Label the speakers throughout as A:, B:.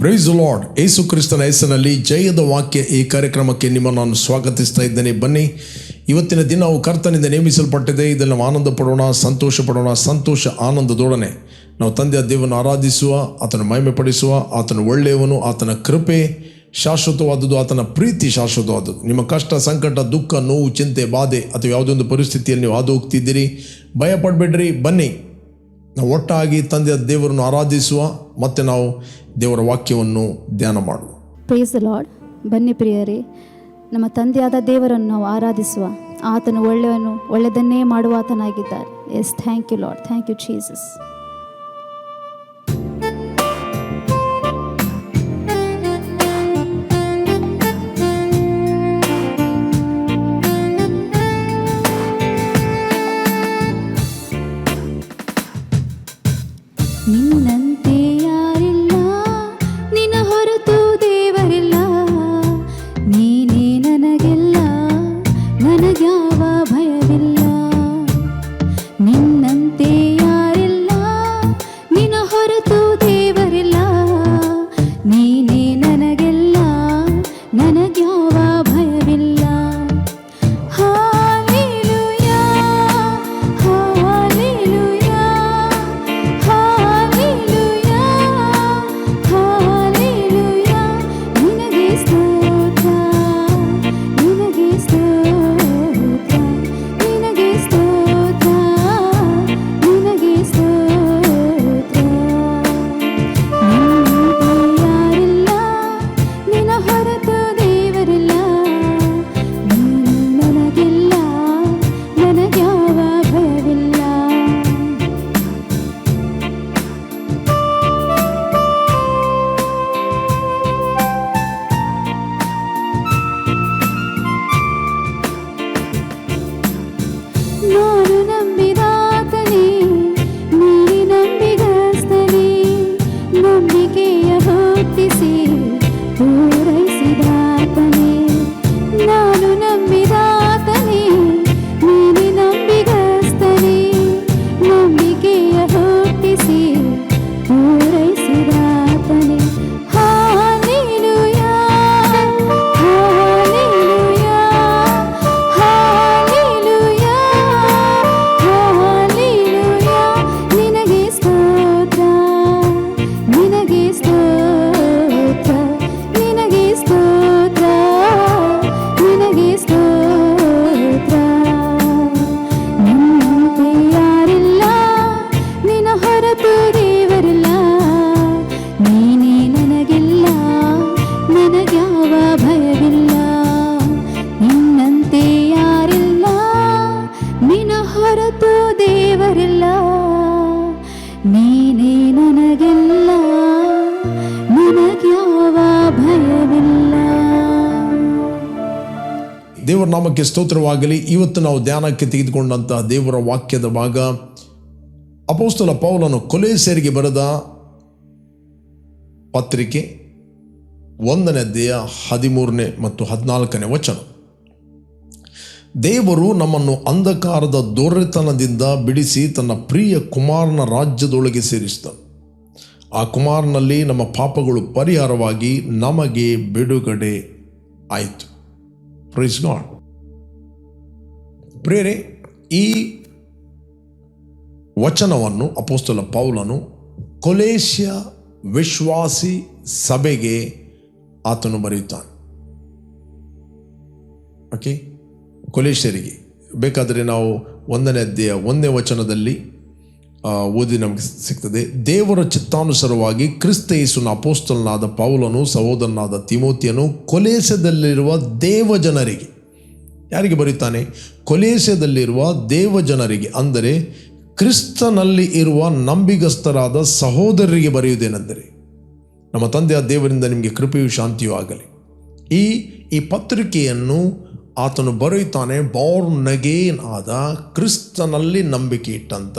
A: Price lord ಏಸು ಕ್ರಿಸ್ತನ ಹೆಸರಿನಲ್ಲಿ ಜಯದ ವಾಕ್ಯ ಈ ಕಾರ್ಯಕ್ರಮಕ್ಕೆ ನಿಮ್ಮನ್ನು ನಾನು ಸ್ವಾಗತಿಸ್ತಾ ಇದ್ದೇನೆ. ಬನ್ನಿ, ಇವತ್ತಿನ ದಿನ ನಾವು ಕರ್ತನಿಂದ ನೇಮಿಸಲ್ಪಟ್ಟಿದೆ. ಇದನ್ನು ನಾವು ಆನಂದ ಪಡೋಣ ಸಂತೋಷ ಪಡೋಣ ಸಂತೋಷ ಆನಂದದೊಡನೆ. ನಾವು ತಂದೆಯ ದೇವನ ಆರಾಧಿಸುವ, ಆತನ ಮಹಿಮೆ ಪಡಿಸುವ ಆತನ ಒಳ್ಳೆಯವನು, ಆತನ ಕೃಪೆ ಶಾಶ್ವತವಾದದ್ದು, ಆತನ ಪ್ರೀತಿ ಶಾಶ್ವತವಾದದ್ದು. ನಿಮ್ಮ ಕಷ್ಟ, ಸಂಕಟ, ದುಃಖ, ನೋವು, ಚಿಂತೆ, ಬಾಧೆ ಅಥವಾ ಯಾವುದೊಂದು ಪರಿಸ್ಥಿತಿಯಲ್ಲಿ ನೀವು ಹಾದು ಹೋಗ್ತಿದ್ದೀರಿ. ಭಯಪಡಬೇಡ್ರಿ. ಬನ್ನಿ ನಾವು ಒಟ್ಟಾಗಿ ತಂದೆಯ ದೇವರನ್ನು ಆರಾಧಿಸುವ ಮತ್ತು ನಾವು ದೇವರ ವಾಕ್ಯವನ್ನು ಧ್ಯಾನ ಮಾಡುವ.
B: ಪ್ರೇಸ್ ಲಾರ್ಡ್ ಬನ್ನಿ ಪ್ರಿಯರೇ, ನಮ್ಮ ತಂದೆಯಾದ ದೇವರನ್ನು ನಾವು ಆರಾಧಿಸುವ. ಆತನು ಒಳ್ಳೆಯವನು, ಒಳ್ಳೆಯದನ್ನೇ ಮಾಡುವ ಆತನಾಗಿದ್ದಾರೆ. Yes thank you lord thank you Jesus
A: ನಾಮಕ್ಕೆ ಸ್ತೋತ್ರವಾಗಲಿ. ಇವತ್ತು ನಾವು ಧ್ಯಾನಕ್ಕೆ ತೆಗೆದುಕೊಂಡಂತಹ ದೇವರ ವಾಕ್ಯದ ಭಾಗ ಅಪೋಸ್ತಲ ಪೌಲನು ಕೊಲೇಸರಿಗೆ ಬರೆದ ಪತ್ರಿಕೆ ಒಂದನೇ ದೇಹ ಹದಿಮೂರನೇ ಮತ್ತು ಹದಿನಾಲ್ಕನೇ ವಚನ. ದೇವರು ನಮ್ಮನ್ನು ಅಂಧಕಾರದ ದೊರೆತನದಿಂದ ಬಿಡಿಸಿ ತನ್ನ ಪ್ರಿಯ ಕುಮಾರನ ರಾಜ್ಯದೊಳಗೆ ಸೇರಿಸಿದ. ಆ ಕುಮಾರನಲ್ಲಿ ನಮ್ಮ ಪಾಪಗಳು ಪರಿಹಾರವಾಗಿ ನಮಗೆ ಬಿಡುಗಡೆ ಆಯಿತು. ಪ್ರೈಸ್ ಗಾಡ್ ಪ್ರೇರೆ ಈ ವಚನವನ್ನು ಅಪೋಸ್ತಲ ಪೌಲನು ಕೊಲೇಶ್ಯ ವಿಶ್ವಾಸಿ ಸಭೆಗೆ ಆತನು ಬರೆಯುತ್ತಾನೆ. ಓಕೆ ಕೊಲೇಶ್ಯರಿಗೆ ಬೇಕಾದರೆ ನಾವು ಒಂದನೇ ಅಧ್ಯಯ ಒಂದನೇ ವಚನದಲ್ಲಿ ಓದಿ ನಮಗೆ ಸಿಗ್ತದೆ. ದೇವರ ಚಿತ್ತಾನುಸಾರವಾಗಿ ಕ್ರಿಸ್ತ ಯೇಸುನ ಅಪೋಸ್ತಲನಾದ ಪೌಲನು ಸಹೋದರನಾದ ತಿಮೋತಿಯನು ಕೊಲೇಸದಲ್ಲಿರುವ ದೇವಜನರಿಗೆ ಯಾರಿಗೆ ಬರೀತಾನೆ? ಕೊಲೇಸದಲ್ಲಿರುವ ದೇವಜನರಿಗೆ, ಅಂದರೆ ಕ್ರಿಸ್ತನಲ್ಲಿ ಇರುವ ನಂಬಿಗಸ್ತರಾದ ಸಹೋದರರಿಗೆ ಬರೆಯುವುದೇನೆಂದರೆ, ನಮ್ಮ ತಂದೆಯ ದೇವರಿಂದ ನಿಮಗೆ ಕೃಪೆಯು ಶಾಂತಿಯೂ ಆಗಲಿ. ಈ ಈ ಪತ್ರಿಕೆಯನ್ನು ಆತನು ಬರೆಯುತ್ತಾನೆ, ಬಾರ್ನ್ ನಗೇನ್ ಆದ ಕ್ರಿಸ್ತನಲ್ಲಿ ನಂಬಿಕೆ ಇಟ್ಟಂಥ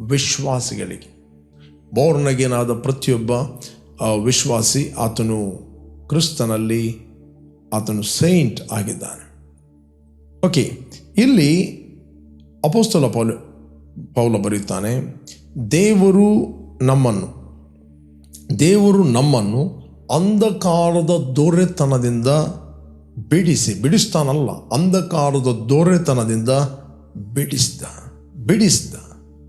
A: ವಿಶ್ವಾಸಿಗಳಿಗೆ. ಬಾರ್ನ್ ಅಗೇನ್ ಆದ ಪ್ರತಿಯೊಬ್ಬ ವಿಶ್ವಾಸಿ ಆತನು ಕ್ರಿಸ್ತನಲ್ಲಿ ಆತನು ಸೈಂಟ್ ಆಗಿದ್ದಾನೆ. ಓಕೆ, ಇಲ್ಲಿ ಅಪೋಸ್ತಲ ಪೌಲ ಪೌಲ ಬರೆಯುತ್ತಾನೆ, ದೇವರು ನಮ್ಮನ್ನು ದೇವರು ನಮ್ಮನ್ನು ಅಂಧಕಾರದ ದೊರೆತನದಿಂದ ಬಿಡಿಸಿ, ಬಿಡಿಸ್ತಾನಲ್ಲ, ಅಂಧಕಾರದ ದೊರೆತನದಿಂದ ಬಿಡಿಸ್ದ ಬಿಡಿಸ್ದ,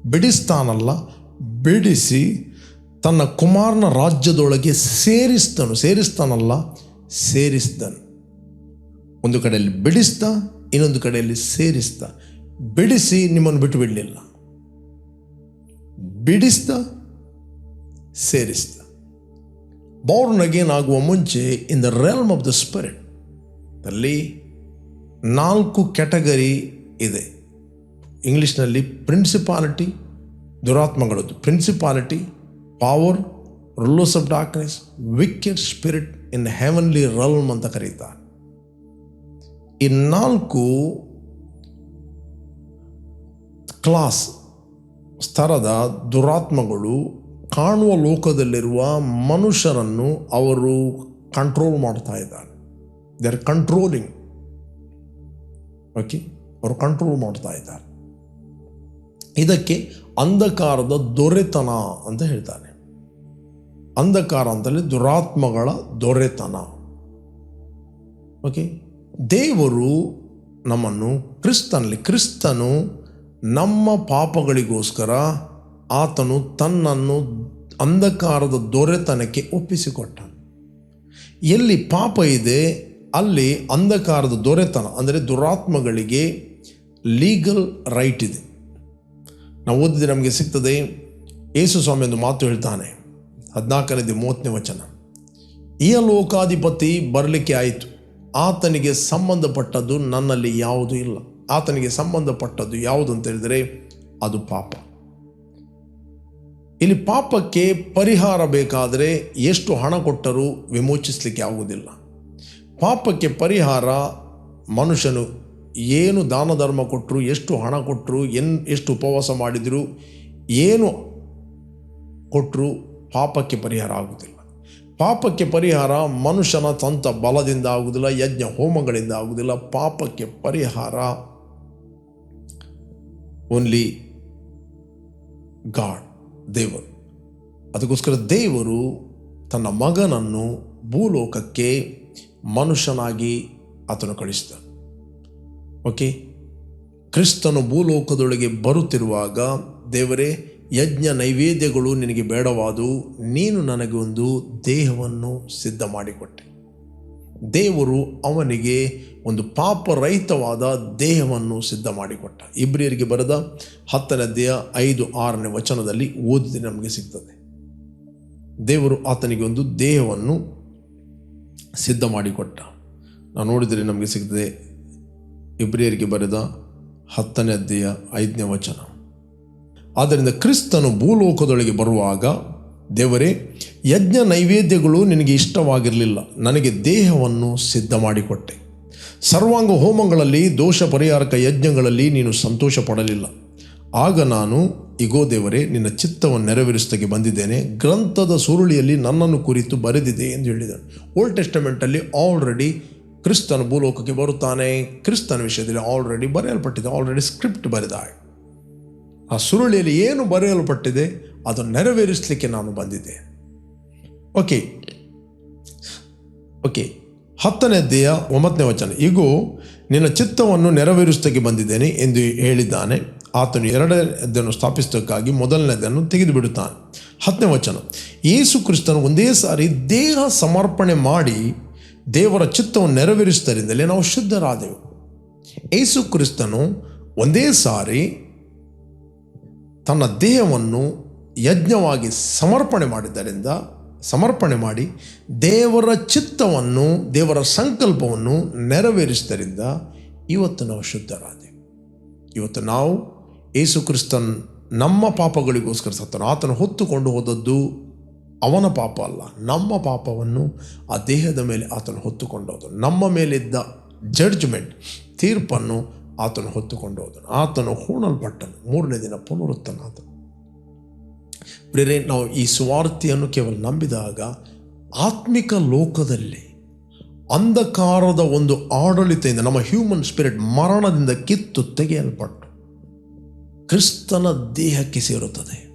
A: ಬಿಡಿಸ್ತಾನಲ್ಲ, ಬಿಡಿಸಿ ತನ್ನ ಕುಮಾರನ ರಾಜ್ಯದೊಳಗೆ ಸೇರಿಸ್ತನು, ಸೇರಿಸ್ತಾನಲ್ಲ, ಸೇರಿಸ್ದನು. ಒಂದು ಕಡೆಯಲ್ಲಿ ಬಿಡಿಸ್ದ ಇನ್ನೊಂದು ಕಡೆಯಲ್ಲಿ ಸೇರಿಸ್ತ ಬಿಡಿಸಿ ನಿಮ್ಮನ್ನು ಬಿಟ್ಟು ಬಿಡಲಿಲ್ಲ. ಬಿಡಿಸ್ತ ಸೇರಿಸ್ತಾ. ಬಾರ್ನ್ ಅಗೇನ್ ಆಗುವ ಮುಂಚೆ in the realm of the spirit ಅಲ್ಲಿ ನಾಲ್ಕು ಕ್ಯಾಟಗರಿ ಇದೆ. ಇಂಗ್ಲೀಷ್ನಲ್ಲಿ principality ದುರಾತ್ಮಗಳದ್ದು. Principality power rulers of darkness wicked spirit in heavenly realm ಅಂತ ಕರೀತಾರೆ. ಈ ಕ್ಲಾಸ್ ಸ್ತರದ ದುರಾತ್ಮಗಳು ಕಾಣುವ ಲೋಕದಲ್ಲಿರುವ ಮನುಷ್ಯರನ್ನು ಅವರು ಕಂಟ್ರೋಲ್ ಮಾಡ್ತಾ ಇದ್ದಾರೆ. ದೇ ಆರ್ ಕಂಟ್ರೋಲಿಂಗ್ ಓಕೆ ಅವರು ಕಂಟ್ರೋಲ್ ಮಾಡ್ತಾ ಇದ್ದಾರೆ. ಇದಕ್ಕೆ ಅಂಧಕಾರದ ದೊರೆತನ ಅಂತ ಹೇಳ್ತಾರೆ ಅಂಧಕಾರ ಅಂತಲೇ ದುರಾತ್ಮಗಳ ದೊರೆತನ. ಓಕೆ ದೇವರು ನಮ್ಮನ್ನು ಕ್ರಿಸ್ತನಲ್ಲಿ, ಕ್ರಿಸ್ತನು ನಮ್ಮ ಪಾಪಗಳಿಗೋಸ್ಕರ ಆತನು ತನ್ನನ್ನು ಅಂಧಕಾರದ ದೊರೆತನಕ್ಕೆ ಒಪ್ಪಿಸಿಕೊಟ್ಟ ಎಲ್ಲಿ ಪಾಪ ಇದೆ, ಅಲ್ಲಿ ಅಂಧಕಾರದ ದೊರೆತನ, ಅಂದರೆ ದುರಾತ್ಮಗಳಿಗೆ ಲೀಗಲ್ ರೈಟ್ ಇದೆ. ನಾವು ಓದಿದ್ರೆ ನಮಗೆ ಸಿಗ್ತದೆ, ಯೇಸು ಸ್ವಾಮಿ ಒಂದು ಮಾತು ಹೇಳ್ತಾನೆ ಹದಿನಾಲ್ಕನೇದು ಮೂವತ್ತನೇ ವಚನ. ಈ ಲೋಕಾಧಿಪತಿ ಬರಲಿಕ್ಕೆ ಆಯಿತು. ಆತನಿಗೆ ಸಂಬಂಧಪಟ್ಟದ್ದು ನನ್ನಲ್ಲಿ ಯಾವುದೂ ಇಲ್ಲ. ಆತನಿಗೆ ಸಂಬಂಧಪಟ್ಟದ್ದು ಯಾವುದು ಅಂತ ಹೇಳಿದರೆ ಅದು ಪಾಪ. ಇಲ್ಲಿ ಪಾಪಕ್ಕೆ ಪರಿಹಾರ ಬೇಕಾದರೆ ಎಷ್ಟು ಹಣ ಕೊಟ್ಟರೂ ವಿಮೋಚಿಸಲಿಕ್ಕೆ ಆಗುವುದಿಲ್ಲ. ಪಾಪಕ್ಕೆ ಪರಿಹಾರ ಮನುಷ್ಯನು ಏನು ದಾನ ಧರ್ಮ ಕೊಟ್ಟರು, ಎಷ್ಟು ಹಣ ಕೊಟ್ಟರು, ಎನ್, ಎಷ್ಟು ಉಪವಾಸ ಮಾಡಿದರೂ, ಏನು ಕೊಟ್ಟರು ಪಾಪಕ್ಕೆ ಪರಿಹಾರ ಆಗುವುದಿಲ್ಲ. ಪಾಪಕ್ಕೆ ಪರಿಹಾರ, ಮನುಷ್ಯನ ತಂತ ಬಲದಿಂದ ಆಗುವುದಿಲ್ಲ, ಯಜ್ಞ ಹೋಮಗಳಿಂದ ಆಗುವುದಿಲ್ಲ, ಪಾಪಕ್ಕೆ ಪರಿಹಾರ. ಓನ್ಲಿ ಗಾಡ್ ದೇವರು. ಅದಕ್ಕೋಸ್ಕರ ದೇವರು ತನ್ನ ಮಗನನ್ನು ಭೂಲೋಕಕ್ಕೆ ಮನುಷ್ಯನಾಗಿ ಆತನು ಕಳಿಸಿದ ಓಕೆ ಕ್ರಿಸ್ತನು ಭೂಲೋಕದೊಳಗೆ ಬರುತ್ತಿರುವಾಗ ದೇವರೇ ಯಜ್ಞ ನೈವೇದ್ಯಗಳು ನಿನಗೆ ಬೇಡವಾದು ನೀನು ನನಗೆ ಒಂದು ದೇಹವನ್ನು ಸಿದ್ಧ ಮಾಡಿಕೊಟ್ಟೆ ದೇವರು ಅವನಿಗೆ ಒಂದು ಪಾಪರಹಿತವಾದ ದೇಹವನ್ನು ಸಿದ್ಧ ಮಾಡಿಕೊಟ್ಟ ಇಬ್ರಿಯರಿಗೆ ಬರೆದ ಹತ್ತನೇ ಅಧ್ಯಾಯ ಐದು ಆರನೇ ವಚನದಲ್ಲಿ ಓದಿದ್ರೆ ನಮಗೆ ಸಿಗ್ತದೆ. ದೇವರು ಆತನಿಗೆ ಒಂದು ದೇಹವನ್ನು ಸಿದ್ಧ ಮಾಡಿಕೊಟ್ಟ ನಾವು ನೋಡಿದರೆ ನಮಗೆ ಸಿಗ್ತದೆ. ಇಬ್ರಿಯರಿಗೆ ಬರೆದ ಹತ್ತನೇ ಅಧ್ಯಾಯ ಐದನೇ ವಚನ. ಆದ್ದರಿಂದ ಕ್ರಿಸ್ತನು ಭೂಲೋಕದೊಳಗೆ ಬರುವಾಗ, ದೇವರೇ, ಯಜ್ಞ ನೈವೇದ್ಯಗಳು ನಿನಗೆ ಇಷ್ಟವಾಗಿರಲಿಲ್ಲ. ನನಗೆ ದೇಹವನ್ನು ಸಿದ್ಧ ಮಾಡಿಕೊಟ್ಟೆ ಸರ್ವಾಂಗ ಹೋಮಗಳಲ್ಲಿ, ದೋಷ ಪರಿಹಾರಕ ಯಜ್ಞಗಳಲ್ಲಿ ನೀನು ಸಂತೋಷ ಪಡಲಿಲ್ಲ ಆಗ ನಾನು, ಇಗೋ ದೇವರೇ, ನಿನ್ನ ಚಿತ್ತವನ್ನು ನೆರವೇರಿಸಲಿಕ್ಕೆ ಬಂದಿದ್ದೇನೆ. ಗ್ರಂಥದ ಸುರುಳಿಯಲ್ಲಿ ನನ್ನನ್ನು ಕುರಿತು ಬರೆದಿದೆ ಎಂದು ಹೇಳಿದನು. ಓಲ್ಡ್ ಟೆಸ್ಟಮೆಂಟಲ್ಲಿ ಆಲ್ರೆಡಿ ಕ್ರಿಸ್ತನ ಭೂಲೋಕಕ್ಕೆ ಬರುತ್ತಾನೆ. ಕ್ರಿಸ್ತನ ವಿಷಯದಲ್ಲಿ ಆಲ್ರೆಡಿ ಬರೆಯಲ್ಪಟ್ಟಿದೆ. ಆಲ್ರೆಡಿ ಸ್ಕ್ರಿಪ್ಟ್ ಬರೆದ ಆ ಸುರುಳಿಯಲ್ಲಿ ಏನು ಬರೆಯಲ್ಪಟ್ಟಿದೆ, ಅದನ್ನು ನೆರವೇರಿಸಲಿಕ್ಕೆ ನಾನು ಬಂದಿದ್ದೆ. ಓಕೆ ಓಕೆ ಹತ್ತನೇ ಅಧ್ಯಾಯ ಒಂಬತ್ತನೇ ವಚನ. ಈಗೂ ನಿನ್ನ ಚಿತ್ತವನ್ನು ನೆರವೇರಿಸಲಿಕ್ಕೆ ಬಂದಿದ್ದೇನೆ ಎಂದು ಹೇಳಿದ್ದಾನೆ. ಆತನು ಎರಡನೇದನ್ನು ಸ್ಥಾಪಿಸೋದಕ್ಕಾಗಿ ಮೊದಲನೇದನ್ನು ತೆಗೆದು ಬಿಡುತ್ತಾನೆ ಹತ್ತನೇ ವಚನ. ಯೇಸು ಕ್ರಿಸ್ತನು ಒಂದೇ ಸಾರಿ ದೇಹ ಸಮರ್ಪಣೆ ಮಾಡಿ ದೇವರ ಚಿತ್ತವನ್ನು ನೆರವೇರಿಸಿದರಿಂದಲೇ ನಾವು ಶುದ್ಧರಾದೆವು. ಯೇಸು ಕ್ರಿಸ್ತನು ಒಂದೇ ಸಾರಿ ತನ್ನ ದೇಹವನ್ನು ಯಜ್ಞವಾಗಿ ಸಮರ್ಪಣೆ ಮಾಡಿದ್ದರಿಂದ, ಸಮರ್ಪಣೆ ಮಾಡಿ ದೇವರ ಚಿತ್ತವನ್ನು, ದೇವರ ಸಂಕಲ್ಪವನ್ನು ನೆರವೇರಿಸಿದ್ದರಿಂದ ಇವತ್ತು ನಾವು ಶುದ್ಧರಾದೆ. ಇವತ್ತು ನಾವು ಯೇಸು ಕ್ರಿಸ್ತನ್ ನಮ್ಮ ಪಾಪಗಳಿಗೋಸ್ಕರ ಸತ್ತನು ಆತನು ಹೊತ್ತುಕೊಂಡು ಹೋದದ್ದು ಅವನ ಪಾಪ ಅಲ್ಲ, ನಮ್ಮ ಪಾಪವನ್ನು ಆ ದೇಹದ ಮೇಲೆ ಆತನು ಹೊತ್ತುಕೊಂಡು ಹೋದನು ನಮ್ಮ ಮೇಲಿದ್ದ ಜಡ್ಜ್ಮೆಂಟ್ ತೀರ್ಪನ್ನು ಆತನು ಹೊತ್ತುಕೊಂಡು ಹೋದನು. ಆತನು ಹೂಣಲ್ಪಟ್ಟನು. ಮೂರನೇ ದಿನ ಪುನರುತ್ತನ ಆತನು ಪ್ರೇರೆ ನಾವು ಈ ಸ್ವಾರ್ಥಿಯನ್ನು ಕೇವಲ ನಂಬಿದಾಗ ಆತ್ಮಿಕ ಲೋಕದಲ್ಲಿ ಅಂಧಕಾರದ ಒಂದು ಆಡಳಿತದಿಂದ, ನಮ್ಮ ಹ್ಯೂಮನ್ ಸ್ಪಿರಿಟ್ ಮರಣದಿಂದ ಕಿತ್ತು ತೆಗೆಯಲ್ಪಟ್ಟು ಕ್ರಿಸ್ತನ ದೇಹಕ್ಕೆ ಸೇರುತ್ತದೆ.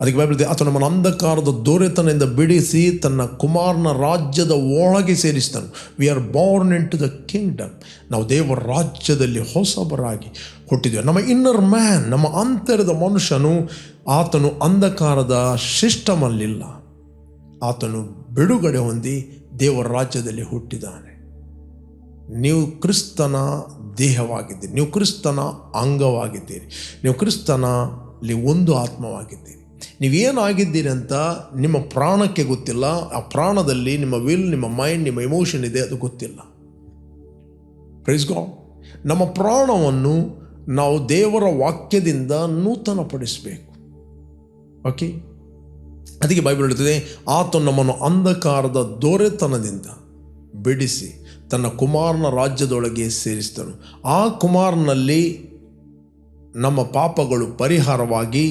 A: ಅದಕ್ಕೆ ಬೈಬಲ್ ಆತ ನಮ್ಮನ್ನು ಅಂಧಕಾರದ ದೊರೆತನದಿಂದ ಬಿಡಿಸಿ ತನ್ನ ಕುಮಾರನ ರಾಜ್ಯದ ಒಳಗೆ ಸೇರಿಸ್ತಾನೆ we are born into the kingdom ನಾವು ದೇವರ ರಾಜ್ಯದಲ್ಲಿ ಹೊಸಬರಾಗಿ ಹುಟ್ಟಿದ್ದೇವೆ ನಮ್ಮ ಇನ್ನರ್ ಮ್ಯಾನ್ ನಮ್ಮ ಅಂತರದ ಮನುಷ್ಯನು ಆತನು ಅಂಧಕಾರದ ಶಿಷ್ಟಮಲ್ಲಿಲ್ಲ ಆತನು ಬಿಡುಗಡೆ ಹೊಂದಿ ದೇವರ ರಾಜ್ಯದಲ್ಲಿ ಹುಟ್ಟಿದ್ದಾನೆ. ನೀವು ಕ್ರಿಸ್ತನ ದೇಹವಾಗಿದ್ದೀರಿ. ನೀವು ಕ್ರಿಸ್ತನ ಅಂಗವಾಗಿದ್ದೀರಿ. ನೀವು ಕ್ರಿಸ್ತನಲ್ಲಿ ಒಂದು ಆತ್ಮವಾಗಿದ್ದೀರಿ. ನೀವೇನಾಗಿದ್ದೀರಿ ಅಂತ ನಿಮ್ಮ ಪ್ರಾಣಕ್ಕೆ ಗೊತ್ತಿಲ್ಲ, ಆ ಪ್ರಾಣದಲ್ಲಿ ನಿಮ್ಮ ವಿಲ್ ನಿಮ್ಮ ಮೈಂಡ್ ನಿಮ್ಮ ಎಮೋಷನ್ ಇದೆ, ಅದು ಗೊತ್ತಿಲ್ಲ. ಪ್ರೈಸ್ ಗಾಡ್ ನಮ್ಮ ಪ್ರಾಣವನ್ನು ನಾವು ದೇವರ ವಾಕ್ಯದಿಂದ ನೂತನಪಡಿಸಬೇಕು. ಓಕೆ ಅದಕ್ಕೆ ಬೈಬಲ್ ಹೇಳ್ತದೆ ಆತ ನಮ್ಮನ್ನು ಅಂಧಕಾರದ ದೊರೆತನದಿಂದ ಬಿಡಿಸಿ ತನ್ನ ಕುಮಾರನ ರಾಜ್ಯದೊಳಗೆ ಸೇರಿಸಿದನು. ಆ ಕುಮಾರನಲ್ಲಿ ನಮ್ಮ ಪಾಪಗಳು ಪರಿಹಾರವಾಗಿ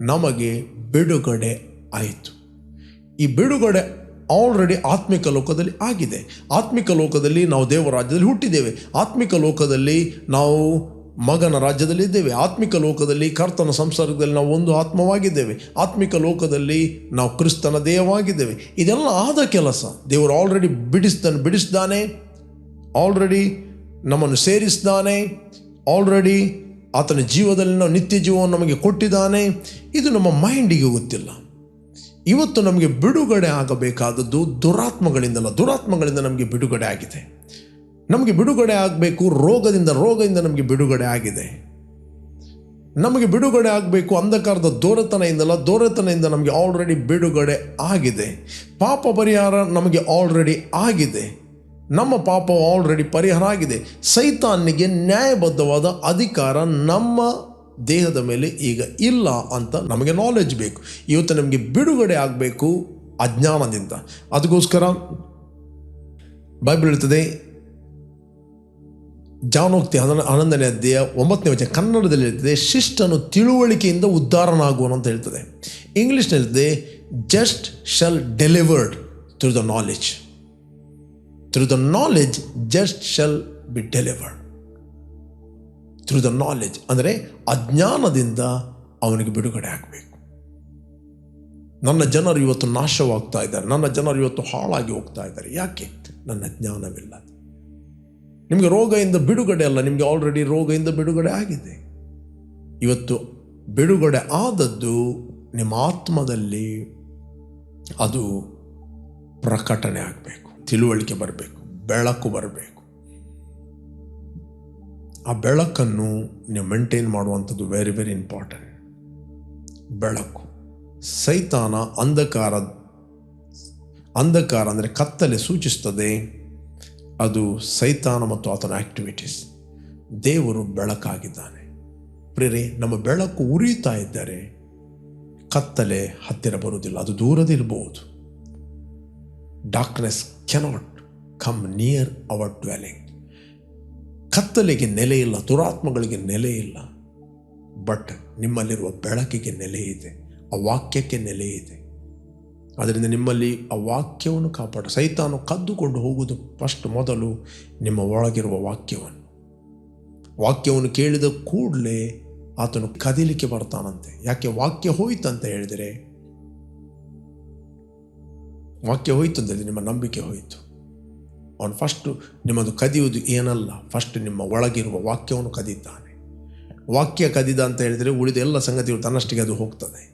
A: ನಮಗೆ ಬಿಡುಗಡೆ ಆಯಿತು. ಈ ಬಿಡುಗಡೆ ಆಲ್ರೆಡಿ ಆತ್ಮಿಕ ಲೋಕದಲ್ಲಿ ಆಗಿದೆ. ಆತ್ಮಿಕ ಲೋಕದಲ್ಲಿ ನಾವು ದೇವರ ರಾಜ್ಯದಲ್ಲಿ ಹುಟ್ಟಿದ್ದೇವೆ. ಆತ್ಮಿಕ ಲೋಕದಲ್ಲಿ ನಾವು ಮಗನ ರಾಜ್ಯದಲ್ಲಿ ಇದ್ದೇವೆ. ಆತ್ಮಿಕ ಲೋಕದಲ್ಲಿ ಕರ್ತನ ಸಂಸಾರದಲ್ಲಿ ನಾವು ಒಂದು ಆತ್ಮವಾಗಿದ್ದೇವೆ. ಆತ್ಮಿಕ ಲೋಕದಲ್ಲಿ ನಾವು ಕ್ರಿಸ್ತನ ದೇಹವಾಗಿದ್ದೇವೆ. ಇದೆಲ್ಲ ಆದ ಕೆಲಸ. ದೇವರು ಆಲ್ರೆಡಿ ಬಿಡಿಸ್ತಾನೆ ಬಿಡಿಸ್ದಾನೆ. ಆಲ್ರೆಡಿ ನಮ್ಮನ್ನು ಸೇರಿಸಿದ್ದಾನೆ ಆಲ್ರೆಡಿ ಆತನ ಜೀವದಲ್ಲಿ ನಾವು ನಿತ್ಯ ಜೀವವನ್ನು ನಮಗೆ ಕೊಟ್ಟಿದ್ದಾನೆ. ಇದು ನಮ್ಮ ಮೈಂಡಿಗೆ ಗೊತ್ತಿಲ್ಲ. ಇವತ್ತು ನಮಗೆ ಬಿಡುಗಡೆ ಆಗಬೇಕಾದದ್ದು ದುರಾತ್ಮಗಳಿಂದಲ್ಲ, ದುರಾತ್ಮಗಳಿಂದ ನಮಗೆ ಬಿಡುಗಡೆ ಆಗಿದೆ. ನಮಗೆ ಬಿಡುಗಡೆ ಆಗಬೇಕು, ರೋಗದಿಂದ ರೋಗದಿಂದ ನಮಗೆ ಬಿಡುಗಡೆ ಆಗಿದೆ. ನಮಗೆ ಬಿಡುಗಡೆ ಆಗಬೇಕು ಅಂಧಕಾರದ ದೋರತನೆಯಿಂದಲ್ಲ ದೋರತನೆಯಿಂದ ನಮಗೆ ಆಲ್ರೆಡಿ ಬಿಡುಗಡೆ ಆಗಿದೆ. ಪಾಪ ಪರಿಹಾರ ನಮಗೆ ಆಲ್ರೆಡಿ ಆಗಿದೆ. ನಮ್ಮ ಪಾಪ ಆಲ್ರೆಡಿ ಪರಿಹಾರ ಆಗಿದೆ. ಸೈತಾನಿಗೆ ನ್ಯಾಯಬದ್ಧವಾದ ಅಧಿಕಾರ ನಮ್ಮ ದೇಹದ ಮೇಲೆ ಈಗ ಇಲ್ಲ ಅಂತ ನಮಗೆ ನಾಲೆಜ್ ಬೇಕು. ಇವತ್ತು ನಮಗೆ ಬಿಡುಗಡೆ ಆಗಬೇಕು ಅಜ್ಞಾನದಿಂದ. ಅದಕ್ಕೋಸ್ಕರ ಬೈಬಲ್ ಹೇಳ್ತದೆ, ಜಾನೋಕ್ತಿ ಹನ್ನ ಹನ್ನೊಂದನೇ ಅಧ್ಯಯ ಒಂಬತ್ತನೇ ವಚನ ಕನ್ನಡದಲ್ಲಿ ಹೇಳ್ತದೆ, ಶಿಷ್ಟನು ತಿಳುವಳಿಕೆಯಿಂದ ಉದ್ಧಾರನಾಗುವನು ಅಂತ ಹೇಳ್ತದೆ. ಇಂಗ್ಲೀಷ್ನಲ್ಲಿರ್ತದೆ just shall delivered through the knowledge through the knowledge, just shall be delivered. Through the knowledge ಅಂದರೆ ಅಜ್ಞಾನದಿಂದ ಅವನಿಗೆ ಬಿಡುಗಡೆ ಆಗಬೇಕು. ನನ್ನ ಜನರು ಇವತ್ತು ನಾಶವಾಗ್ತಾ ಇದ್ದಾರೆ. ನನ್ನ ಜನರು ಇವತ್ತು ಹಾಳಾಗಿ ಹೋಗ್ತಾ ಇದ್ದಾರೆ. ಯಾಕೆ? ನನ್ನ ಜ್ಞಾನವಿಲ್ಲ. ನಿಮಗೆ ರೋಗದಿಂದ ಬಿಡುಗಡೆ ಅಲ್ಲ. ನಿಮಗೆ ಆಲ್ರೆಡಿ ರೋಗದಿಂದ ಬಿಡುಗಡೆ ಆಗಿದೆ. ಇವತ್ತು ಬಿಡುಗಡೆ ಆದದ್ದು ನಿಮ್ಮ ಆತ್ಮದಲ್ಲಿ ಅದು ಪ್ರಕಟಣೆ ಆಗಬೇಕು. ತಿಳುವಳಿಕೆ ಬರಬೇಕು, ಬೆಳಕು ಬರಬೇಕು. ಆ ಬೆಳಕನ್ನು ನೀವು ಮೇಂಟೈನ್ ಮಾಡುವಂಥದ್ದು ವೆರಿ ವೆರಿ ಇಂಪಾರ್ಟೆಂಟ್ ಬೆಳಕು. ಸೈತಾನ ಅಂಧಕಾರ ಅಂಧಕಾರ ಅಂದರೆ ಕತ್ತಲೆ ಸೂಚಿಸ್ತದೆ, ಅದು ಸೈತಾನ ಮತ್ತು ಆತನ ಆಕ್ಟಿವಿಟೀಸ್ ದೇವರು ಬೆಳಕಾಗಿದ್ದಾನೆ. ಪ್ರೇರೆ ನಮ್ಮ ಬೆಳಕು ಉರಿಯುತ್ತಾ ಇದ್ದರೆ ಕತ್ತಲೆ ಹತ್ತಿರ ಬರುವುದಿಲ್ಲ, ಅದು ದೂರದಿರಬಹುದು. Darkness cannot come near our dwelling ಕತ್ತಲಿಗೆ ನೆಲೆಯಿಲ್ಲ ದುರಾತ್ಮಗಳಿಗೆ ನೆಲೆಯಿಲ್ಲ ಬಟ್ ನಿಮ್ಮಲ್ಲಿರುವ ಬೆಳಕಿಗೆ ನೆಲೆಯಿದೆ ಆ ವಾಕ್ಯಕ್ಕೆ ನೆಲೆಯಿದೆ ಅದರಿಂದ ನಿಮ್ಮಲ್ಲಿ ಆ ವಾಕ್ಯವನ್ನು ಕಾಪಾಡ. ಸೈತಾನು ಕದ್ದುಕೊಂಡು ಹೋಗುವುದು ಫಸ್ಟ್ ಮೊದಲು ನಿಮ್ಮ ಒಳಗಿರುವ ವಾಕ್ಯವನ್ನು. ವಾಕ್ಯವನ್ನು ಕೇಳಿದ ಕೂಡಲೇ ಆತನು ಕದಿಲಿಕ್ಕೆ ಬರ್ತಾನಂತೆ. ಯಾಕೆ? ವಾಕ್ಯ ಹೋಯ್ತಂತ ಹೇಳಿದರೆ ವಾಕ್ಯ ಹೋಯಿತು ಅಂತ ಹೇಳಿದ್ರೆ ನಿಮ್ಮ ನಂಬಿಕೆ ಹೋಯಿತು. ಅವನು ಫಸ್ಟು ನಿಮ್ಮದು ಕದಿಯುವುದು ಏನಲ್ಲ. ಫಸ್ಟ್ ನಿಮ್ಮ ಒಳಗಿರುವ ವಾಕ್ಯವನ್ನು ಕದಿದ್ದಾನೆ ವಾಕ್ಯ ಕದಿದ ಅಂತ ಹೇಳಿದರೆ ಉಳಿದ ಎಲ್ಲ ಸಂಗತಿಗಳು ತನ್ನಷ್ಟಿಗೆ ಅದು ಹೋಗ್ತದೆ.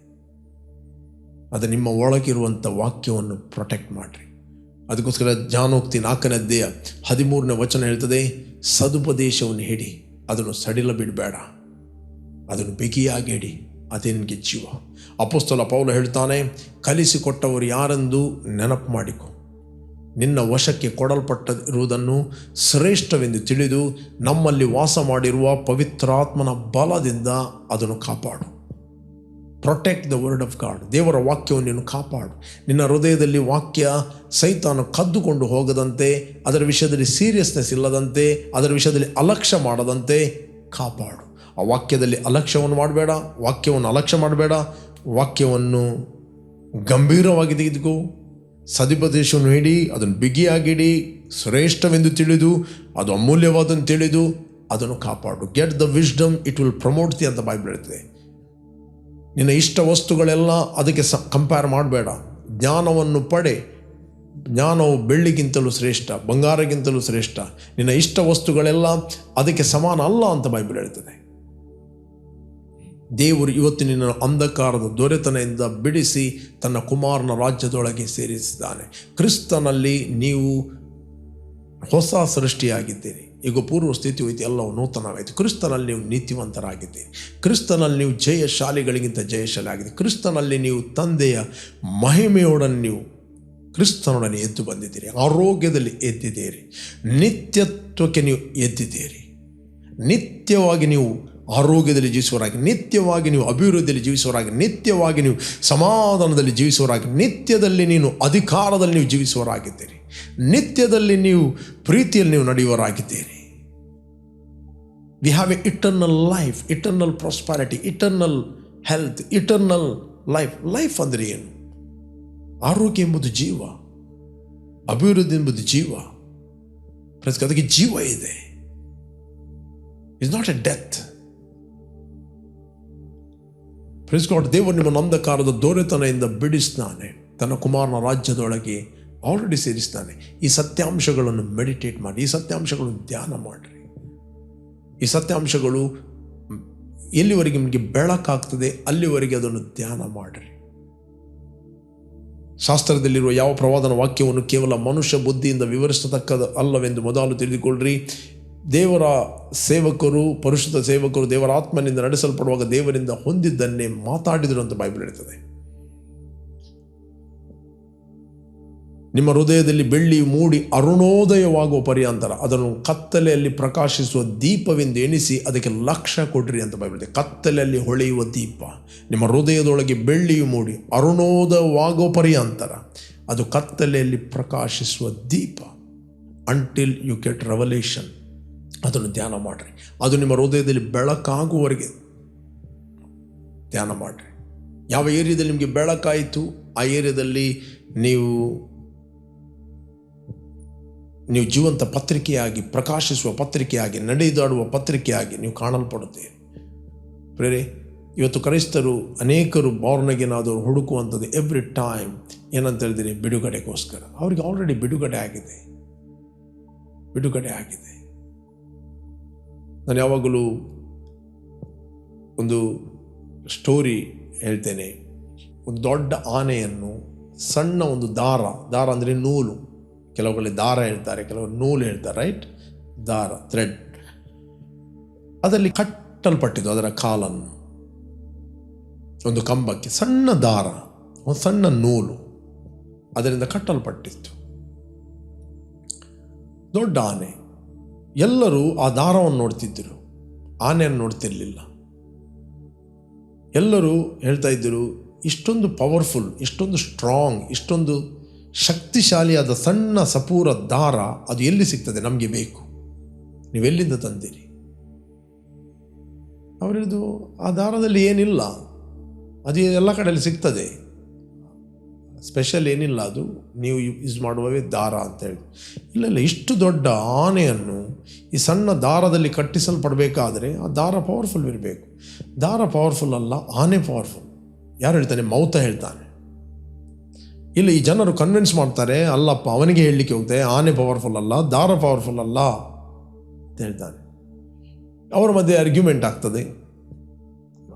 A: ಅದು ನಿಮ್ಮ ಒಳಗಿರುವಂಥ ವಾಕ್ಯವನ್ನು ಪ್ರೊಟೆಕ್ಟ್ ಮಾಡಿರಿ. ಅದಕ್ಕೋಸ್ಕರ ಜಾನೋಕ್ತಿ ನಾಲ್ಕನೇ ಅಧ್ಯಾಯ ಹದಿಮೂರನೇ ವಚನ ಹೇಳ್ತದೆ, ಸದುಪದೇಶವನ್ನು ಹಿಡಿ, ಅದನ್ನು ಸಡಿಲ ಬಿಡಬೇಡ. ಅದನ್ನು ಬಿಗಿಯಾಗಿ ಹಿಡಿ ಅದೇ ನಿನಗೆ ಜೀವ? ಅಪೋಸ್ತಲ ಪೌಲ ಹೇಳ್ತಾನೆ, ಕಲಿಸಿಕೊಟ್ಟವರು ಯಾರೆಂದು ನೆನಪು ಮಾಡಿಕೊ. ನಿನ್ನ ವಶಕ್ಕೆ ಕೊಡಲ್ಪಟ್ಟಿರುವುದನ್ನು ಶ್ರೇಷ್ಠವೆಂದು ತಿಳಿದು ನಮ್ಮಲ್ಲಿ ವಾಸ ಮಾಡಿರುವ ಪವಿತ್ರಾತ್ಮನ ಬಲದಿಂದ ಅದನ್ನು ಕಾಪಾಡು. Protect the word of God ದೇವರ ವಾಕ್ಯವನ್ನು ನೀನು ಕಾಪಾಡು. ನಿನ್ನ ಹೃದಯದಲ್ಲಿ ವಾಕ್ಯ ಸೈತಾನು ಕದ್ದುಕೊಂಡು ಹೋಗದಂತೆ, ಅದರ ವಿಷಯದಲ್ಲಿ ಸೀರಿಯಸ್ನೆಸ್ ಇಲ್ಲದಂತೆ, ಅದರ ವಿಷಯದಲ್ಲಿ ಅಲಕ್ಷ್ಯ ಮಾಡದಂತೆ ಕಾಪಾಡು. ಆ ವಾಕ್ಯದಲ್ಲಿ ಅಲಕ್ಷ್ಯವನ್ನು ಮಾಡಬೇಡ, ವಾಕ್ಯವನ್ನು ಅಲಕ್ಷ್ಯ ಮಾಡಬೇಡ ವಾಕ್ಯವನ್ನು ಗಂಭೀರವಾಗಿ ತೆಗೆದುಕೋ, ಸದುಪದೇಶವನ್ನು ಹಿಡಿ ಅದನ್ನು ಬಿಗಿಯಾಗಿಡಿ, ಶ್ರೇಷ್ಠವೆಂದು ತಿಳಿದು, ಅದು ಅಮೂಲ್ಯವಾದನ್ನು ತಿಳಿದು, ಅದನ್ನು ಕಾಪಾಡು. Get the wisdom it will promote the ಅಂತ ಬಾಯಿ ಹೇಳ್ತದೆ. ನಿನ್ನ ಇಷ್ಟ ವಸ್ತುಗಳೆಲ್ಲ ಅದಕ್ಕೆ ಸ ಕಂಪೇರ್ ಮಾಡಬೇಡ. ಜ್ಞಾನವನ್ನು ಪಡೆ. ಜ್ಞಾನವು ಬೆಳ್ಳಿಗಿಂತಲೂ ಶ್ರೇಷ್ಠ, ಬಂಗಾರಗಿಂತಲೂ ಶ್ರೇಷ್ಠ. ನಿನ್ನ ಇಷ್ಟ ವಸ್ತುಗಳೆಲ್ಲ ಅದಕ್ಕೆ ಸಮಾನ ಅಲ್ಲ ಅಂತ ಬೈಬಲ್ ಹೇಳ್ತದೆ. ದೇವರು ಇವತ್ತು ನಿನ್ನ ಅಂಧಕಾರದ ದೊರೆತನದಿಂದ ಬಿಡಿಸಿ ತನ್ನ ಕುಮಾರನ ರಾಜ್ಯದೊಳಗೆ ಸೇರಿಸಿದ್ದಾನೆ. ಕ್ರಿಸ್ತನಲ್ಲಿ ನೀವು ಹೊಸ ಸೃಷ್ಟಿಯಾಗಿದ್ದೀರಿ. ಈಗ ಪೂರ್ವ ಸ್ಥಿತಿ ಹೋಯ್ತು, ಎಲ್ಲವೂ ನೂತನವಾಯಿತು. ಕ್ರಿಸ್ತನಲ್ಲಿ ನೀವು ನೀತಿವಂತರಾಗಿದ್ದೀರಿ. ಕ್ರಿಸ್ತನಲ್ಲಿ ನೀವು ಜಯಶಾಲಿಗಳಿಗಿಂತ ಜಯಶಾಲಿ ಆಗಿದೆ ಕ್ರಿಸ್ತನಲ್ಲಿ ನೀವು ತಂದೆಯ ಮಹಿಮೆಯೊಡನೆ ನೀವು ಕ್ರಿಸ್ತನೊಡನೆ ಎದ್ದು ಬಂದಿದ್ದೀರಿ. ಆರೋಗ್ಯದಲ್ಲಿ ಎದ್ದಿದ್ದೀರಿ. ನಿತ್ಯತ್ವಕ್ಕೆ ನೀವು ಎದ್ದಿದ್ದೀರಿ. ನಿತ್ಯವಾಗಿ ನೀವು ಆರೋಗ್ಯದಲ್ಲಿ ಜೀವಿಸುವರಾಗಿ ನಿತ್ಯವಾಗಿ ನೀವು ಅಭಿವೃದ್ಧಿಯಲ್ಲಿ ಜೀವಿಸುವರಾಗಿ ನಿತ್ಯವಾಗಿ ನೀವು ಸಮಾಧಾನದಲ್ಲಿ ಜೀವಿಸುವರಾಗಿ ನಿತ್ಯದಲ್ಲಿ ನೀನು ಅಧಿಕಾರದಲ್ಲಿ ನೀವು ಜೀವಿಸುವರಾಗಿದ್ದೀರಿ ನಿತ್ಯದಲ್ಲಿ ನೀವು ಪ್ರೀತಿಯಲ್ಲಿ ನೀವು ನಡೆಯುವರಾಗಿದ್ದೀರಿ we have a eternal life eternal prosperity eternal health eternal life life ಅಂದರೆ ಏನು? ಆರೋಗ್ಯ ಎಂಬುದು ಜೀವ, ಅಭಿವೃದ್ಧಿ ಎಂಬುದು ಜೀವ. ಅದಕ್ಕೆ ಜೀವ ಇದೆ. Is not a death praise God ದೇವರು ನಿಮ್ಮ ಅಂಧಕಾರದ ದೊರೆತನದಿಂದ ಬಿಡಿಸ್ತಾನೆ. ತನ್ನ ಕುಮಾರನ ರಾಜ್ಯದೊಳಗೆ ಆಲ್ರೆಡಿ ಸೇರಿಸ್ತಾನೆ. ಈ ಸತ್ಯಾಂಶಗಳನ್ನು ಮೆಡಿಟೇಟ್ ಮಾಡಿ, ಈ ಸತ್ಯಾಂಶಗಳನ್ನು ಧ್ಯಾನ ಮಾಡಿರಿ. ಈ ಸತ್ಯಾಂಶಗಳು ಎಲ್ಲಿವರೆಗೆ ನಿಮಗೆ ಬೆಳಕಾಗ್ತದೆ, ಅಲ್ಲಿವರೆಗೆ ಅದನ್ನು ಧ್ಯಾನ ಮಾಡಿರಿ. ಶಾಸ್ತ್ರದಲ್ಲಿರುವ ಯಾವ ಪ್ರವಾದನ ವಾಕ್ಯವನ್ನು ಕೇವಲ ಮನುಷ್ಯ ಬುದ್ಧಿಯಿಂದ ವಿವರಿಸತಕ್ಕದ ಅಲ್ಲವೆಂದು ಮೊದಲು ತಿಳಿದುಕೊಳ್ಳ್ರಿ. ದೇವರ ಸೇವಕರು, ಪರಿಶುದ್ಧ ಸೇವಕರು ದೇವರ ಆತ್ಮನಿಂದ ನಡೆಸಲ್ಪಡುವಾಗ ದೇವರಿಂದ ಹೊಂದಿದ್ದನ್ನೇ ಮಾತಾಡಿದರು ಅಂತ ಬೈಬಲ್ ಹೇಳ್ತದೆ. ನಿಮ್ಮ ಹೃದಯದಲ್ಲಿ ಬೆಳ್ಳಿ ಮೂಡಿ ಅರುಣೋದಯವಾಗುವ ಪರ್ಯಾಂತರ ಅದನ್ನು ಕತ್ತಲೆಯಲ್ಲಿ ಪ್ರಕಾಶಿಸುವ ದೀಪವೆಂದು ಎಣಿಸಿ ಅದಕ್ಕೆ ಲಕ್ಷ ಕೊಡ್ರಿ ಅಂತ ಬೈಬಿಡುತ್ತೆ ಕತ್ತಲೆಯಲ್ಲಿ ಹೊಳೆಯುವ ದೀಪ, ನಿಮ್ಮ ಹೃದಯದೊಳಗೆ ಬೆಳ್ಳಿಯು ಮೂಡಿ ಅರುಣೋದಯವಾಗುವ ಪರ್ಯಾಂತರ ಅದು ಕತ್ತಲೆಯಲ್ಲಿ ಪ್ರಕಾಶಿಸುವ ದೀಪ. ಅಂಟಿಲ್ ಯು ಗೆಟ್ ರೆವಲೇಷನ್ ಅದನ್ನು ಧ್ಯಾನ ಮಾಡಿರಿ. ಅದು ನಿಮ್ಮ ಹೃದಯದಲ್ಲಿ ಬೆಳಕಾಗುವವರೆಗೆ ಧ್ಯಾನ ಮಾಡಿರಿ. ಯಾವ ಏರಿಯಾದಲ್ಲಿ ನಿಮಗೆ ಬೆಳಕಾಯಿತು, ಆ ಏರಿಯಾದಲ್ಲಿ ನೀವು ನೀವು ಜೀವಂತ ಪತ್ರಿಕೆಯಾಗಿ, ಪ್ರಕಾಶಿಸುವ ಪತ್ರಿಕೆಯಾಗಿ, ನಡೆದಾಡುವ ಪತ್ರಿಕೆಯಾಗಿ ನೀವು ಕಾಣಲ್ಪಡುತ್ತೀರಿ ಪ್ರೇರೆ ಇವತ್ತು ಕ್ರೈಸ್ತರು ಅನೇಕರು ಬಾರ್ನಗೇನಾದರೂ ಹುಡುಕುವಂಥದ್ದು ಎವ್ರಿ ಟೈಮ್ ಏನಂತ ಹೇಳಿದರೆ ಬಿಡುಗಡೆಗೋಸ್ಕರ. ಅವರಿಗೆ ಆಲ್ರೆಡಿ ಬಿಡುಗಡೆ ಆಗಿದೆ. ಬಿಡುಗಡೆ ಆಗಿದೆ. ನಾನು ಯಾವಾಗಲೂ ಒಂದು ಸ್ಟೋರಿ ಹೇಳ್ತೇನೆ. ಒಂದು ದೊಡ್ಡ ಆನೆಯನ್ನು, ಸಣ್ಣ ಒಂದು ದಾರ ದಾರ ಅಂದರೆ ನೂಲು. ಕೆಲವುಗಳಲ್ಲಿ ದಾರ ಹೇಳ್ತಾರೆ, ಕೆಲವರು ನೂಲು ಹೇಳ್ತಾರೆ ರೈಟ್ ದಾರ ಥ್ರೆಡ್ ಅದರಲ್ಲಿ ಕಟ್ಟಲ್ಪಟ್ಟಿದ್ದು ಅದರ ಕಾಲನ್ನು. ಒಂದು ಕಂಬಕ್ಕೆ, ಸಣ್ಣ ದಾರ, ಒಂದು ಸಣ್ಣ ನೂಲು. ಅದರಿಂದ ಕಟ್ಟಲ್ಪಟ್ಟಿತ್ತು. ದೊಡ್ಡ ಆನೆ. ಎಲ್ಲರೂ ಆ ದಾರವನ್ನು ನೋಡ್ತಿದ್ದರು. ಆನೆಯನ್ನು ನೋಡ್ತಿರಲಿಲ್ಲ. ಎಲ್ಲರೂ ಹೇಳ್ತಾ ಇದ್ದರು, ಇಷ್ಟೊಂದು ಪವರ್ಫುಲ್, ಇಷ್ಟೊಂದು ಸ್ಟ್ರಾಂಗ್, ಇಷ್ಟೊಂದು ಶಕ್ತಿಶಾಲಿಯಾದ ಸಣ್ಣ ಸಪೂರ ದಾರ ಅದು ಎಲ್ಲಿ ಸಿಗ್ತದೆ ನಮಗೆ ಬೇಕು? ನೀವೆಲ್ಲಿಂದ ತಂದಿರಿ? ಅವರಿದು ಆ ದಾರದಲ್ಲಿ ಏನಿಲ್ಲ. ಅದು ಎಲ್ಲ ಕಡೆಯಲ್ಲಿ ಸಿಗ್ತದೆ. ಸ್ಪೆಷಲ್ ಏನಿಲ್ಲ ಅದು. ನೀವು ಯೂಸ್ ಮಾಡುವವೇ ದಾರ ಅಂತ ಹೇಳಿ. ಇಲ್ಲ ಇಲ್ಲ, ಇಷ್ಟು ದೊಡ್ಡ ಆನೆಯನ್ನು ಈ ಸಣ್ಣ ದಾರದಲ್ಲಿ ಕಟ್ಟಿಸಲ್ಪಡಬೇಕಾದ್ರೆ ಆ ದಾರ ಪವರ್ಫುಲ್ ಇರಬೇಕು. ದಾರ ಪವರ್ಫುಲ್ ಅಲ್ಲ, ಆನೆ ಪವರ್ಫುಲ್ ಯಾರು ಹೇಳ್ತಾನೆ? ಮೌತ ಹೇಳ್ತಾನೆ. ಇಲ್ಲಿ, ಈ ಜನರು ಕನ್ವಿನ್ಸ್ ಮಾಡ್ತಾರೆ, ಅಲ್ಲಪ್ಪ, ಅವನಿಗೆ ಹೇಳಲಿಕ್ಕೆ ಹೋಗ್ತೆ ಆನೆ ಪವರ್ಫುಲ್ ಅಲ್ಲ, ದಾರ ಪವರ್ಫುಲ್ ಅಲ್ಲ ಅಂತ ಹೇಳ್ತಾನೆ. ಅವರ ಮಧ್ಯೆ ಆರ್ಗ್ಯುಮೆಂಟ್ ಆಗ್ತದೆ.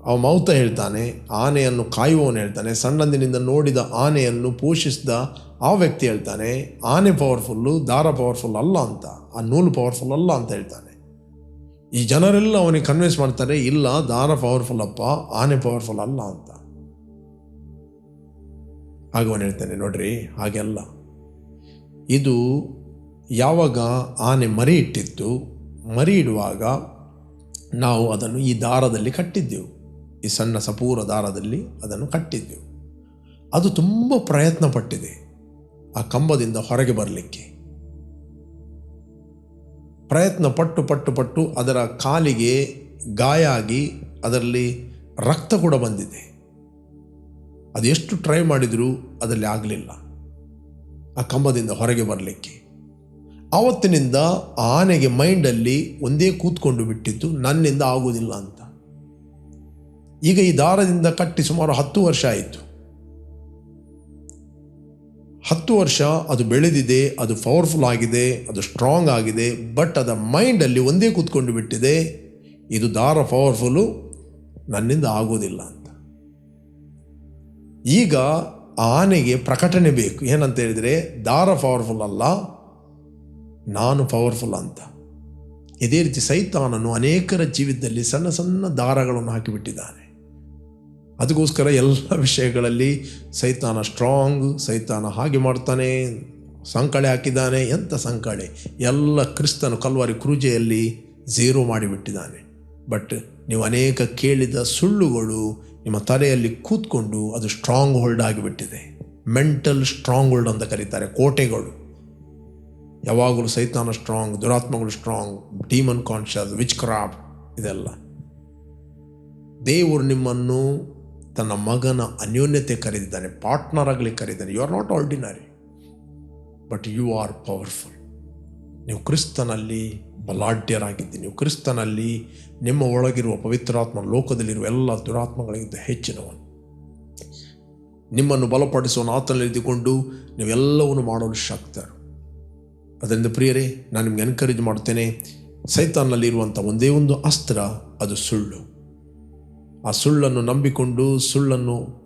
A: ಅವ ಮೌತ ಹೇಳ್ತಾನೆ, ಆನೆಯನ್ನು ಕಾಯುವವನು ಹೇಳ್ತಾನೆ, ಸಣ್ಣಂದಿನಿಂದ ನೋಡಿದ ಆನೆಯನ್ನು ಪೋಷಿಸಿದ ಆ ವ್ಯಕ್ತಿ ಹೇಳ್ತಾನೆ, ಆನೆ ಪವರ್ಫುಲ್ಲು ದಾರ ಪವರ್ಫುಲ್ ಅಲ್ಲ ಅಂತ, ಆ ನೂಲು ಪವರ್ಫುಲ್ ಅಲ್ಲ ಅಂತ ಹೇಳ್ತಾನೆ. ಈ ಜನರೆಲ್ಲ ಅವನಿಗೆ ಕನ್ವಿನ್ಸ್ ಮಾಡ್ತಾರೆ, ಇಲ್ಲ, ದಾರ ಪವರ್ಫುಲ್ ಅಪ್ಪ, ಆನೆ ಪವರ್ಫುಲ್ ಅಲ್ಲ ಅಂತ. ಹಾಗೆ ಅವನು ಹೇಳ್ತಾನೆ, ನೋಡ್ರಿ ಹಾಗೆಲ್ಲ ಇದು ಯಾವಾಗ ಆನೆ ಮರಿ ಇಟ್ಟಿತ್ತು ಮರಿ ಇಡುವಾಗ ನಾವು ಅದನ್ನು ಈ ದಾರದಲ್ಲಿ ಕಟ್ಟಿದ್ದೆವು. ಈ ಸಣ್ಣ ಸಪೂರ ದಾರದಲ್ಲಿ ಅದನ್ನು ಕಟ್ಟಿದ್ದೆವು ಅದು ತುಂಬ ಪ್ರಯತ್ನ ಪಟ್ಟಿದೆ ಆ ಕಂಬದಿಂದ ಹೊರಗೆ ಬರಲಿಕ್ಕೆ. ಪ್ರಯತ್ನ ಪಟ್ಟು ಪಟ್ಟು ಪಟ್ಟು ಅದರ ಕಾಲಿಗೆ ಗಾಯ ಆಗಿ ಅದರಲ್ಲಿ ರಕ್ತ ಕೂಡ ಬಂದಿದೆ. ಅದೆಷ್ಟು ಟ್ರೈ ಮಾಡಿದರೂ ಅದರಲ್ಲಿ ಆಗಲಿಲ್ಲ. ಆ ಕಂಬದಿಂದ ಹೊರಗೆ ಬರಲಿಕ್ಕೆ. ಆವತ್ತಿನಿಂದ ಆನೆಗೆ ಮೈಂಡಲ್ಲಿ ಒಂದೇ ಕೂತ್ಕೊಂಡು ಬಿಟ್ಟಿತ್ತು ನನ್ನಿಂದ ಆಗುವುದಿಲ್ಲ ಅಂತ. ಈಗ ಈ ದಾರದಿಂದ ಕಟ್ಟಿ ಸುಮಾರು ಹತ್ತು ವರ್ಷ ಆಯಿತು. ಹತ್ತು ವರ್ಷ ಅದು ಬೆಳೆದಿದೆ, ಅದು ಪವರ್ಫುಲ್ ಆಗಿದೆ, ಅದು ಸ್ಟ್ರಾಂಗ್ ಆಗಿದೆ ಬಟ್ ಅದರ ಮೈಂಡಲ್ಲಿ ಒಂದೇ ಕೂತ್ಕೊಂಡು ಬಿಟ್ಟಿದೆ, ಇದು ದಾರ ಪವರ್ಫುಲ್ಲು ನನ್ನಿಂದ ಆಗೋದಿಲ್ಲ ಅಂತ. ಈಗ ಆನೆಗೆ ಪ್ರಕಟಣೆ ಬೇಕು. ಏನಂತ ಹೇಳಿದರೆ, ದಾರ ಪವರ್ಫುಲ್ ಅಲ್ಲ, ನಾನು ಪವರ್ಫುಲ್ ಅಂತ. ಇದೇ ರೀತಿ ಸೈತಾನನು ಅನೇಕರ ಜೀವಿತದಲ್ಲಿ ಸಣ್ಣ ಸಣ್ಣ ದಾರಗಳನ್ನು ಹಾಕಿಬಿಟ್ಟಿದ್ದಾನೆ. ಅದಕ್ಕೋಸ್ಕರ ಎಲ್ಲ ವಿಷಯಗಳಲ್ಲಿ ಸೈತಾನ ಸ್ಟ್ರಾಂಗ್ ಸೈತಾನ ಹಾಗೆ ಮಾಡ್ತಾನೆ ಸಂಕಳೆ ಹಾಕಿದ್ದಾನೆ, ಎಂಥ ಸಂಕಳೆ. ಎಲ್ಲ ಕ್ರಿಸ್ತನು ಕಲ್ವಾರಿ ಕ್ರೂಜೆಯಲ್ಲಿ ಝೀರೋ ಮಾಡಿಬಿಟ್ಟಿದ್ದಾನೆ. ಬಟ್ ನೀವು ಅನೇಕ ಕೇಳಿದ ಸುಳ್ಳುಗಳು ನಿಮ್ಮ ತಲೆಯಲ್ಲಿ ಕೂತ್ಕೊಂಡು ಅದು ಸ್ಟ್ರಾಂಗ್ ಹೋಲ್ಡ್ ಆಗಿಬಿಟ್ಟಿದೆ. ಮೆಂಟಲ್ ಸ್ಟ್ರಾಂಗ್ ಹೋಲ್ಡ್ ಅಂತ ಕರೀತಾರೆ, ಕೋಟೆಗಳು. ಯಾವಾಗಲೂ ಸೈತಾನ ಸ್ಟ್ರಾಂಗ್ ದುರಾತ್ಮಗಳು strong demon conscious witchcraft ಇದೆಲ್ಲ. ದೇವರು ನಿಮ್ಮನ್ನು ತನ್ನ ಮಗನ ಅನ್ಯೋನ್ಯತೆ ಕರೆದಿದ್ದಾನೆ ಪಾರ್ಟ್ನರ್ ಆಗಲಿ ಕರೆದಿದ್ದಾನೆ. You are not ordinary but you are powerful ನೀವು ಕ್ರಿಸ್ತನಲ್ಲಿ ಬಲಾಢ್ಯರಾಗಿದ್ದೀನಿ ನೀವು ಕ್ರಿಸ್ತನಲ್ಲಿ ನಿಮ್ಮ ಒಳಗಿರುವ ಪವಿತ್ರಾತ್ಮ ಲೋಕದಲ್ಲಿರುವ ಎಲ್ಲ ದುರಾತ್ಮಗಳಿಗಿಂತ ಹೆಚ್ಚಿನವನು. ನಿಮ್ಮನ್ನು ಬಲಪಡಿಸುವ ಆತನಲ್ಲಿ ಇದ್ದುಕೊಂಡು ನೀವೆಲ್ಲವನ್ನು ಮಾಡಲು ಶಕ್ತರು. ಅದರಿಂದ ಪ್ರಿಯರೇ, ನಾನು ನಿಮ್ಗೆ ಎನ್ಕರೇಜ್ ಮಾಡ್ತೇನೆ ಸೈತಾನ್ನಲ್ಲಿರುವಂಥ ಒಂದೇ ಒಂದು ಅಸ್ತ್ರ, ಅದು ಸುಳ್ಳು. ಆ ಸುಳ್ಳನ್ನು ನಂಬಿಕೊಂಡು ಸುಳ್ಳನ್ನು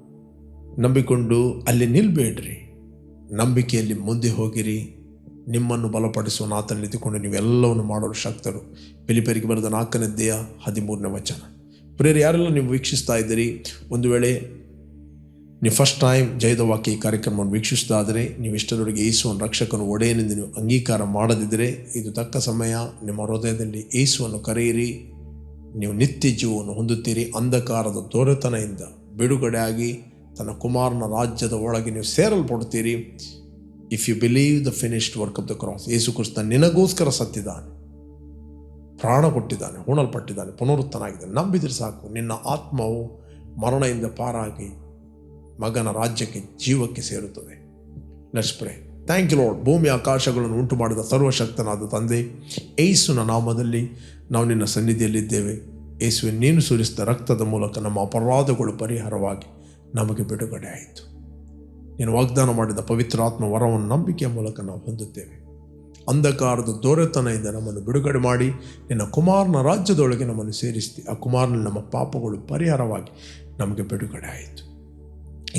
A: ನಂಬಿಕೊಂಡು ಅಲ್ಲಿ ನಿಲ್ಬೇಡ್ರಿ. ನಂಬಿಕೆಯಲ್ಲಿ ಮುಂದೆ ಹೋಗಿರಿ. ನಿಮ್ಮನ್ನು ಬಲಪಡಿಸುವ ಆತನಲ್ಲಿ ನಿಂತುಕೊಂಡು ನೀವೆಲ್ಲವನ್ನು ಮಾಡಲು ಶಕ್ತರು. ಪಿಲಿಪೇರಿಗೆ ಬರೆದ ನಾಲ್ಕನೇ ದೇಹ ಹದಿಮೂರನೇ ವಚನ. ಪ್ರಿಯರು, ಯಾರೆಲ್ಲ ನೀವು ವೀಕ್ಷಿಸ್ತಾ ಇದ್ದೀರಿ, ಒಂದು ವೇಳೆ ನೀವು ಫಸ್ಟ್ ಟೈಮ್ ಜಯದ ವಾಕ್ಯ ಈ ಕಾರ್ಯಕ್ರಮವನ್ನು ವೀಕ್ಷಿಸ್ತಾ ಆದರೆ ನೀವು ಇಷ್ಟರೊಳಗೆ ಏಸುವನ್ನು ರಕ್ಷಕನು, ಒಡೆಯನೆಂದು ನೀವು ಅಂಗೀಕಾರ ಮಾಡದಿದ್ದರೆ, ಇದು ತಕ್ಕ ಸಮಯ. ನಿಮ್ಮ ಹೃದಯದಲ್ಲಿ ಏಸುವನ್ನು ಕರೆಯಿರಿ. ನೀವು ನಿತ್ಯ ಜೀವವನ್ನು ಹೊಂದುತ್ತೀರಿ ಅಂಧಕಾರದ ದೊರೆತನದಿಂದ. ಬಿಡುಗಡೆಯಾಗಿ ತನ್ನ ಕುಮಾರನ ರಾಜ್ಯದ ಒಳಗೆ ನೀವು ಸೇರಲ್ಪಡ್ತೀರಿ if you believe the finished work of the cross ಯೇಸು ಕ್ರಿಸ್ತ ನಿನಗೋಸ್ಕರ ಸತ್ತಿದ್ದಾನೆ. ಪ್ರಾಣ ಕೊಟ್ಟಿದ್ದಾನೆ, ಹೂಣಲ್ಪಟ್ಟಿದ್ದಾನೆ, ಪುನರುತ್ತನಾಗಿದ್ದಾನೆ. ನಂಬಿದ್ರೆ ಸಾಕು, ನಿನ್ನ ಆತ್ಮವು ಮರಣದಿಂದ ಪಾರಾಗಿ ಮಗನ ರಾಜ್ಯಕ್ಕೆ, ಜೀವಕ್ಕೆ ಸೇರುತ್ತದೆ. Let's pray thank you lord ಭೂಮಿ ಆಕಾಶಗಳನ್ನು ಉಂಟು ಮಾಡಿದ ಸರ್ವಶಕ್ತನಾದ ತಂದೆ ಏಸುನ ನಾಮದಲ್ಲಿ ನಾವು ನಿನ್ನ ಸನ್ನಿಧಿಯಲ್ಲಿದ್ದೇವೆ. ಏಸುವೆ ನೀನು ಸುರಿಸಿದ ರಕ್ತದ ಮೂಲಕ ನಮ್ಮ ಅಪರಾಧಗಳು ಪರಿಹಾರವಾಗಿ ನಮಗೆ ಬಿಡುಗಡೆ ಆಯಿತು ನೀನು ವಾಗ್ದಾನ ಮಾಡಿದ ಪವಿತ್ರಾತ್ಮ ವರವನ್ನು ನಂಬಿಕೆಯ ಮೂಲಕ ನಾವು ಹೊಂದುತ್ತೇವೆ. ಅಂಧಕಾರದ ದೊರೆತನದಿಂದ ನಮ್ಮನ್ನು ಬಿಡುಗಡೆ ಮಾಡಿ, ನಿನ್ನ ಕುಮಾರನ ರಾಜ್ಯದೊಳಗೆ ನಮ್ಮನ್ನು ಸೇರಿಸಿ, ಆ ಕುಮಾರನ ನಮ್ಮ ಪಾಪಗಳು ಪರಿಹಾರವಾಗಿ ನಮಗೆ ಬಿಡುಗಡೆ ಆಯಿತು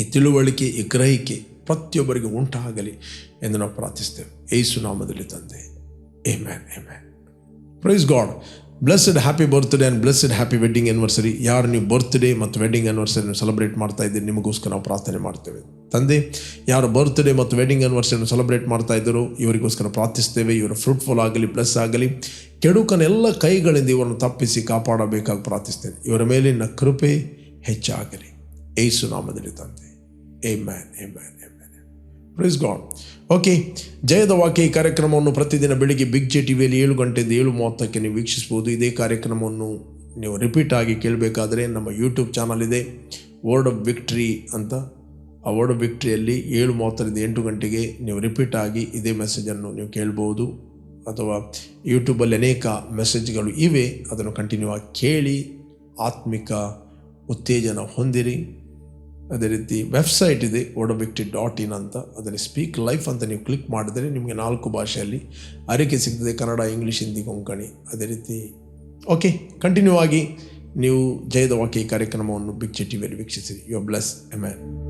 A: ಈ ತಿಳುವಳಿಕೆ, ಈ ಗ್ರಹಿಕೆ ಪ್ರತಿಯೊಬ್ಬರಿಗೆ ಉಂಟಾಗಲಿ ಎಂದು ನಾವು ಪ್ರಾರ್ಥಿಸ್ತೇವೆ. ಏಸು ನಾಮದಲ್ಲಿ ತಂದೆ. Amen man praise God blessed happy birthday and blessed happy wedding anniversary ಯಾರು ನೀವು ಬರ್ತ್ಡೇ ಮತ್ತು ವೆಡ್ಡಿಂಗ್ ಆ್ಯನಿವರ್ಸರಿನ ಸೆಲೆಬ್ರೇಟ್ ಮಾಡ್ತಾ ಇದ್ದೀರಿ, ನಿಮಗೋಸ್ಕರ ನಾವು ಪ್ರಾರ್ಥನೆ ಮಾಡ್ತೇವೆ. ತಂದೆ, ಯಾರು ಬರ್ತ್ಡೇ ಮತ್ತು ವೆಡ್ಡಿಂಗ್ ಆ್ಯನಿವರ್ಸರಿಯನ್ನು ಸೆಲೆಬ್ರೇಟ್ ಮಾಡ್ತಾ ಇದ್ದರು ಇವರಿಗೋಸ್ಕರ ಪ್ರಾರ್ಥಿಸ್ತೇವೆ. ಇವರು ಫ್ರೂಟ್ಫುಲ್ ಆಗಲಿ ಪ್ಲಸ್ ಆಗಲಿ ಕೆಡುಕನೆಲ್ಲ ಕೈಗಳಿಂದ ಇವರನ್ನು ತಪ್ಪಿಸಿ ಕಾಪಾಡಬೇಕಾಗಿ ಪ್ರಾರ್ಥಿಸ್ತೇನೆ. ಇವರ ಮೇಲಿನ ಕೃಪೆ ಹೆಚ್ಚಾಗಲಿ. ಏಸು ನಾಮದಲ್ಲಿ ತಂದೆ. Amen amen praise God okay ಜಯದ ವಾಕ್ಯ ಈ ಕಾರ್ಯಕ್ರಮವನ್ನು ಪ್ರತಿದಿನ ಬೆಳಿಗ್ಗೆ ಬಿಗ್ ಜೆ ಟಿವಿಯಲ್ಲಿ ಏಳು ಗಂಟೆಯಿಂದ ಏಳು ಮೂವತ್ತಕ್ಕೆ ನೀವು ವೀಕ್ಷಿಸ್ಬೋದು ಇದೇ ಕಾರ್ಯಕ್ರಮವನ್ನು ನೀವು ರಿಪೀಟ್ ಆಗಿ ಕೇಳಬೇಕಾದ್ರೆ ನಮ್ಮ ಯೂಟ್ಯೂಬ್ ಚಾನಲ್ ಇದೆ. ವರ್ಡ್ ಆಫ್ ವಿಕ್ಟ್ರಿ ಅಂತ. ಆ ವರ್ಡ್ ಆಫ್ ವಿಕ್ಟ್ರಿಯಲ್ಲಿ ಏಳು ಮೂವತ್ತರಿಂದ ಎಂಟು ಗಂಟೆಗೆ ನೀವು ರಿಪೀಟ್ ಆಗಿ ಇದೇ ಮೆಸೇಜನ್ನು ನೀವು ಕೇಳ್ಬೋದು ಅಥವಾ ಯೂಟ್ಯೂಬಲ್ಲಿ ಅನೇಕ ಮೆಸೇಜ್ಗಳು ಇವೆ. ಅದನ್ನು ಕಂಟಿನ್ಯೂ ಆಗಿ ಕೇಳಿ, ಆತ್ಮಿಕ ಉತ್ತೇಜನ ಹೊಂದಿರಿ. ಅದೇ ರೀತಿ ವೆಬ್ಸೈಟ್ ಇದೆ ಓಡೋಬಿಕ್ಟಿ ಡಾಟ್ ಇನ್ ಅಂತ. ಅದರಲ್ಲಿ ಸ್ಪೀಕ್ ಲೈಫ್ ಅಂತ ನೀವು ಕ್ಲಿಕ್ ಮಾಡಿದರೆ ನಿಮಗೆ ನಾಲ್ಕು ಭಾಷೆಯಲ್ಲಿ ಅರಿಕೆ ಸಿಗ್ತದೆ, ಕನ್ನಡ, ಇಂಗ್ಲೀಷ್, ಹಿಂದಿ, ಕೊಂಕಣಿ. ಅದೇ ರೀತಿ ಓಕೆ ಕಂಟಿನ್ಯೂ ಆಗಿ ನೀವು ಜಯದ ವಾಕ್ಯ ಕಾರ್ಯಕ್ರಮವನ್ನು ಬಿಗ್ ಟಿ ವೀಕ್ಷಿಸಿ. ಯು ಎಂ ಎಮ್ಯಾನ್